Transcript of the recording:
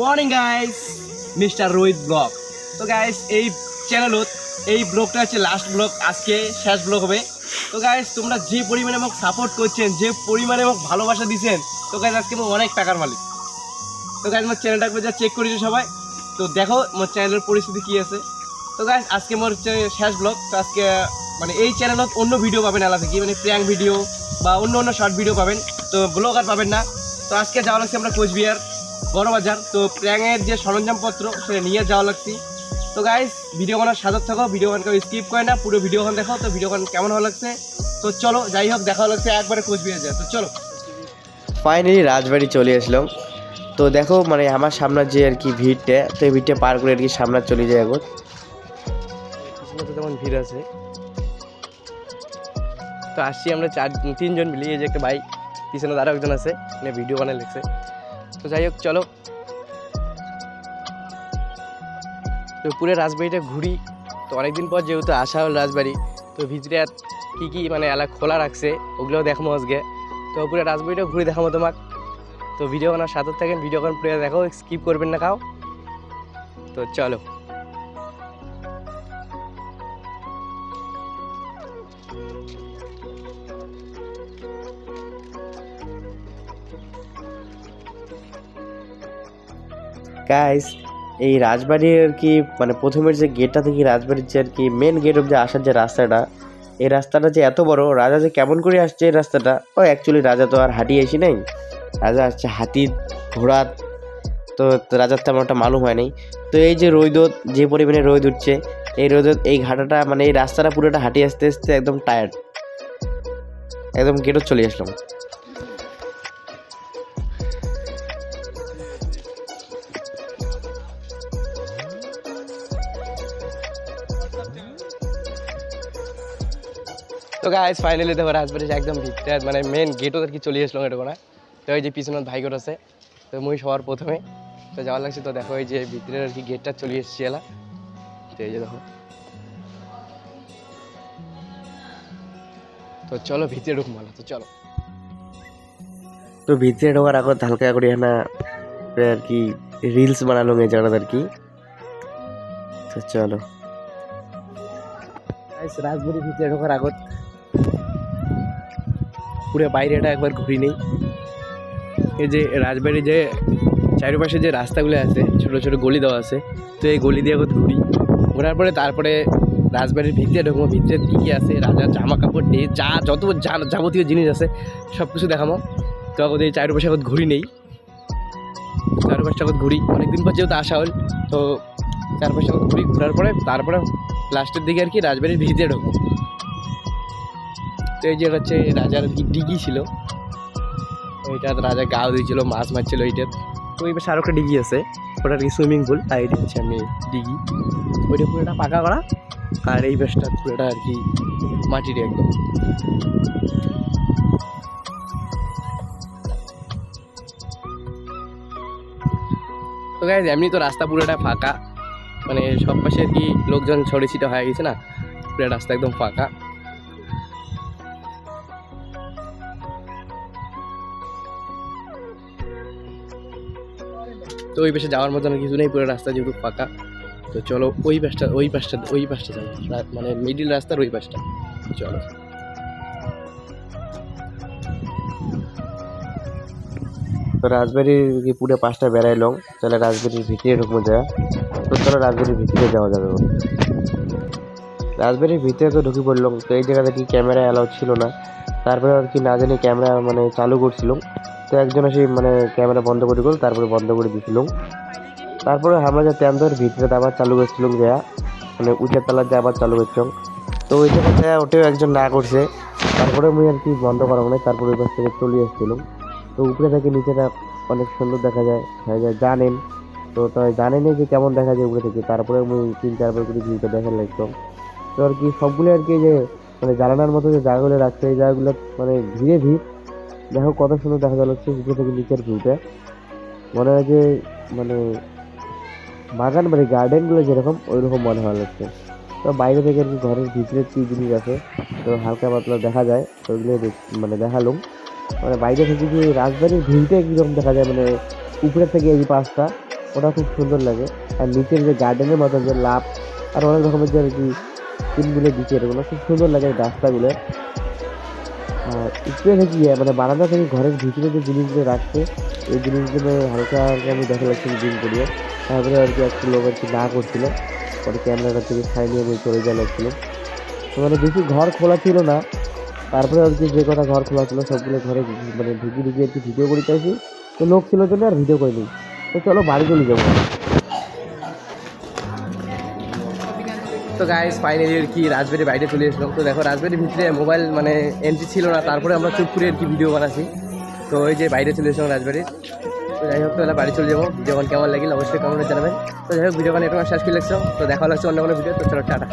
Morning guys mister Rohit vlog তো guys এই চ্যানেলত এই ব্লগটা হচ্ছে লাস্ট ব্লগ আজকে শেষ ব্লগ হবে। তো গাইজ তোমরা যে পরিমাণে আমাকে সাপোর্ট করছেন, যে পরিমাণে আমাকে ভালোবাসা দিচ্ছেন তো গাইস আজকে আমি অনেক টাকার মালিক। তো গাইস আমার চ্যানেলটাকে যা চেক করেছে সবাই। তো, দেখো আমার চ্যানেলের পরিস্থিতি কী আছে। তো গাইস আজকে আমার হচ্ছে শেষ ব্লগ তো, আজকে মানে এই চ্যানেলত অন্য ভিডিও পাবেন আলাদা কি মানে প্র্যাঙ্ক ভিডিও বা অন্য অন্য শর্ট ভিডিও পাবেন। তো ব্লগ আর পাবেন না। তো, আজকে যাওয়া লাগছে আমরা কোচবিহার। বড় বাজার তো প্র্যাঙের যে সরঞ্জামপত্র সেটা নিয়ে যাওয়া লাগছি। তো গাইস ভিডিওখানে সাজার থাকো ভিডিও ভিডিওখান কেউ স্কিপ করে না পুরো ভিডিও ভিডিওখান দেখো তো ভিডিও ভিডিওখান কেমন ভালো লাগছে? তো চলো যাই হোক দেখা লাগছে একবারে কোচবিহার যায় তো চলো। ফাইনালি রাজবাড়ি চলে আসলাম। তো দেখো মানে আমার সামনে যে আর কি ভিড়টা তো এই ভিড়টা পার করে আর কি সামনে চলে যায় এখন তেমন ভিড় আছে। তো আসছি আমরা চার তিনজন মিলে এই যে একটা ভাই পিছনে আরও একজন আছে মানে ভিডিও বানায় লিখছে তো যাই হোক, চলো। তো পুরো রাজবাড়িটা ঘুরি। তো অনেকদিন পর যেহেতু আসা হল রাজবাড়ি, তো ভিতরে আর কী কী মানে এলা খোলা রাখছে, ওগুলোও দেখাবো আজকে। তো পুরো রাজবাড়িটা ঘুরে দেখাবো তোমাক। তো ভিডিও করার সাথে থাকেন ভিডিও কোন পুরো দেখো স্কিপ করবেন না কাও তো চলো। গাইস এই রাজবাড়ির আর কি মানে প্রথমের যে গেটটা থেকে রাজবাড়ির যে আর কি মেন গেট অফ যে আসার যে রাস্তাটা, এই রাস্তাটা যে এত বড়, রাজা যে কেমন করে আসছে এই রাস্তাটা, ও অ্যাকচুয়ালি রাজা তো আর হাঁটি আসি নাই। রাজা আসছে হাতি, ঘোড়া, তো রাজার তেমন একটা মালুম হয় নাই। তো এই যে রোদ যে পরিমাণে রোদ উঠছে, এই রোদ এই ঘাটাটা মানে এই রাস্তাটা পুরোটা হাঁটি আসতে আসতে একদম টায়ার্ড একদম গেটও চলে আসলাম। তো গাইজ ফাইনালি দেখো রাজবাড়ি একদম ভিতরে মানে মেন গেটও আর কি চলে আসলো এটা কোনা তো এই যে পিছনের ভাইগট আছে তো মুই সবার প্রথমে। তো যাওয়া লাগছে তো দেখো এই যে ভিতরে আর কি গেটটা চলে এসছি এলা। তো এই যে দেখো। তো চলো ভিতরে ঢুক মালা তো চলো। তো ভিতরে ঢোকার আগত হালকা করে না আর কি রিলস বানালো এই জায়গাটা আর কি। তো চলো। রাজবাড়ি ভিতরে ঢোকার আগত পুরো বাইরেটা একবার ঘুরি নেই। এই যে রাজবাড়ি যে চারিপাশে যে রাস্তাগুলো আছে, ছোট ছোট গলি দেওয়া আছে, তো এই গলি দিয়ে একবার ঘুরি। ঘোরার পরে তারপরে রাজবাড়ির ভিতরে ঢুকবো। ভিতরে কী কী আছে? রাজার জামা কাপড় ডে যা, যত যাবতীয় জিনিস আছে, সব কিছু দেখাবো। তো এখন এই চারিপাশে এখন ঘুরি নেই। চারপাশে এখন ঘুরি। অনেকদিন পর যেহেতু আসা হল, তো চারপাশে ঘুরি। ঘোরার পরে তারপরে লাস্টের দিকে আর কি রাজবাড়ির ভিতরে ঢুকবো। তো এই যে হচ্ছে রাজার কি ডিগি ছিল। ওইটা রাজা গাও দিয়েছিল মাছ মারছিল ওইটা তো ওই পাশে আরও একটা ডিগি আছে ওটা আর কি সুইমিং পুল আর এটা হচ্ছে আমি ডিগি। ওইটা পুরোটা পাকা করা আর এই বেশটা পুরোটা আর কি মাটির একদম। তো গাইজ এমনি তো রাস্তা পুরোটা ফাঁকা। মানে সব পাশে আর কি লোকজন ছড়ে ছিটা হয়ে গেছে না পুরো রাস্তা একদম ফাঁকা। তো ওই পাশে যাওয়ার মতন কিছু নেই, পুরো রাস্তা যেহেতু ফাঁকা। তো চলো ওই পাশটা ওই পাশটা ওই পাশটা যাব মানে মিডিল রাস্তার ওই পাশটা। চলো। তো রাজবাড়ির কি পুরো পাঁচটা বেড়াইলাম তাহলে রাজবাড়ির ভিতরে ঢুকবো যা। তো চলো রাজবাড়ির ভিতরে যাওয়া যাবে। রাজবাড়ির ভিতরে তো ঢুকে পড়লাম। তো এই জায়গাতে কি ক্যামেরা অ্যালাউ ছিল না? তারপরে আর কি না জানি ক্যামেরা মানে চালু করছিলাম। তো একজন এসে মানে ক্যামেরা বন্ধ করে গেল তারপরে বন্ধ করে দিছিলাম। তারপরে আমরা যে ট্যাম ভিতরে আবার চালু করছিলাম যা মানে উঁচের তলার যে আবার চালু করছিলাম। তো ওই জায়গাতে ওটাও একজন না করছে। তারপরে আমি আর কি বন্ধ করা মানে তারপরে ওই পাশ থেকে চলে এসেছিলাম তো উপরে থেকে নিচেটা অনেক সুন্দর দেখা যায় দেখা যায়, জানেন। তো তাই জানেন যে কেমন দেখা যায় উপরে থেকে। তারপরে আমি তিন, চারবার করে ভিউটা দেখার লাগতাম তো আর কি সবগুলো আর কি যে মানে জানানোর মতো যে জায়গাগুলো রাখছে, এই জায়গাগুলো মানে ভিড়ে ভিড় দেখো কত সুন্দর দেখা যাচ্ছে উপরে থেকে নিচের ভিউটা। মনে হয় যে মানে বাগান মানে গার্ডেনগুলো যেরকম ওই রকম মনে হয় লাগছে তো বাইরে থেকে আর কি ঘরের ভিতরে কি জিনিস আছে, তো হালকা পাতলা দেখা যায় ওইগুলো মানে দেখালাম। মানে বাইরে থেকে যে রাজবাড়ির ভিউটা কীরকম দেখা যায় মানে উপরে থেকে এই পাশটা, ওটা খুব সুন্দর লাগে। আর নিচের যে গার্ডেনের মতো যে লাভ, আর অনেক রকমের যে আর কি সিনগুলো দিচ্ছে, এগুলো খুব সুন্দর লাগে রাস্তাগুলো। আর একটু কি মানে বারান্দা থেকে ঘরের ভিতরে যে জিনিসগুলো রাখছে, এই জিনিসগুলো হালকা হালকা আমি দেখা যাচ্ছে জিম করিয়ে, তারপরে আর কি একটু লোক আর কি না করছিল, পরে ক্যামেরাটা থেকে ছাই নিয়ে আমি চলে যাওয়া লাগছিল। তো মানে বেশি ঘর খোলা ছিল না, তারপরে আর কি যে কটা ঘর খোলা ছিল, সবগুলো ঘরে মানে ঢুকি ঢুকি আর কি ভিডিও করে চাইছি, তো লোক ছিল জন্য আর ভিডিও করিনি। তো চলো বাড়ি চলে যাব। তো গাইস ফাইনালি আর কি রাজবাড়ির বাইরে চলে এসলাম। তো দেখো রাজবাড়ির ভিতরে মোবাইল মানে এন্ট্রি ছিল না, তারপরে আমরা চুপ করে আর কি ভিডিও বানাচ্ছি। তো ওই যে বাইরে চলে এসলাম রাজবাড়ির তো যাই হোক, তাহলে বাড়ি চলে যাব। যখন কেমন লাগিল অবশ্যই কমেন্টে জানাবেন। তো যাই হোক ভিডিও একটু শেষ করে লাগছো তো দেখা লাগছে অন্য কোনো ভিডিও তো চলো, টাটা।